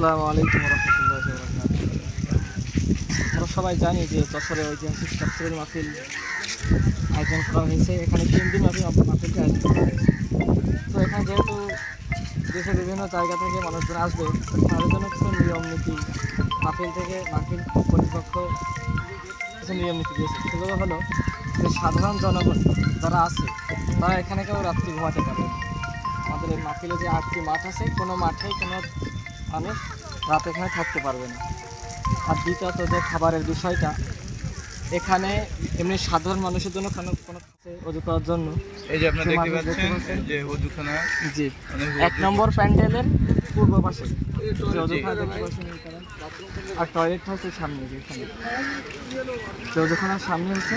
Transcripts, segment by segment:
আসসালামু আলাইকুম রহমতুল্লাহ আমরা সবাই জানি যে যশোরে ঐতিহাসিক তফসিলের মাহফিল আয়োজন করা হয়েছে। এখানে তিন দিন ব্যাপী মাহফিলটি আয়োজন করা হয়েছে। তো এখানে যেহেতু দেশের বিভিন্ন জায়গা থেকে মানুষজন আসবে, তাদের জন্য কিছু নিয়ম নীতি, মাহফিল থেকে মাহফিল কর্তৃপক্ষ কিছু নিয়ম নীতি দিয়েছে সেগুলো হলো যে সাধারণ জনগণ যারা আছে, তারা এখানে কেউ রাত্রি ঘুমাতে পারে আমাদের এই মাহফিলে যে আটটি মাঠ আছে, কোনো মাঠেই কোনো মানুষ রাত এখানে থাকতে পারবে না। আর দ্বিতীয়ত যে খাবারের বিষয়টা এখানে এমনি সাধারণ মানুষের জন্য কোনো কোনো অজু করার জন্য এই যে আপনারা দেখতে পাচ্ছেন? যে অজুখানা জি। এক নম্বর প্যান্ডেলের পূর্ব পাশে অজুখানা দেখতে পাচ্ছেন আর টয়লেট হচ্ছে সামনে যেখানে। অজুখানার সামনে হচ্ছে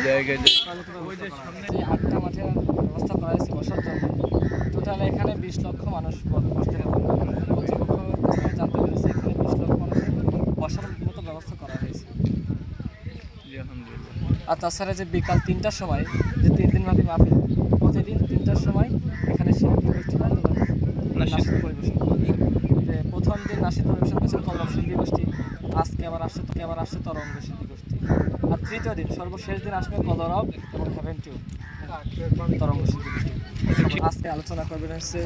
আটটা মাঠের ব্যবস্থা করা হয়েছে বসার জন্য। টোটাল এখানে বিশ লক্ষ মানুষ বসতে হবে কর্তৃপক্ষ কাছ থেকে জানতে পেরেছে এখানে বিশ লক্ষ মানুষের বসার মতো ব্যবস্থা করা হয়েছে জি আলহামদুলিল্লাহ আর তাছাড়া যে বিকাল তিনটার সময় যে তিন দিন ব্যাপী মাহফিল প্রতিদিন তিনটার সময় এখানে শিল্পী পরিবেশন প্রথম দিন নাসিদ পরিবেশন করেছিল কলম শিল্পী গোষ্ঠী আজকে আবার আসছে তোকে আবার আসছে তরঙ্গ শিল্পী গোষ্ঠী। আর তৃতীয় দিন সর্বশেষ দিন আসবে কলরব এবং হেভেন টু তরঙ্গ শিল্পী গোষ্ঠী। আজকে আলোচনা করবেন হচ্ছে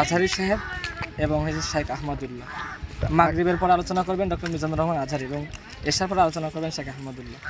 আজহারি সাহেব এবং হচ্ছে শেখ আহমদুল্লাহ। মাগরিবের পর আলোচনা করবেন ডক্টর মিজানুর রহমান আজহার এবং এসার পর আলোচনা করবেন শেখ আহমদুল্লাহ।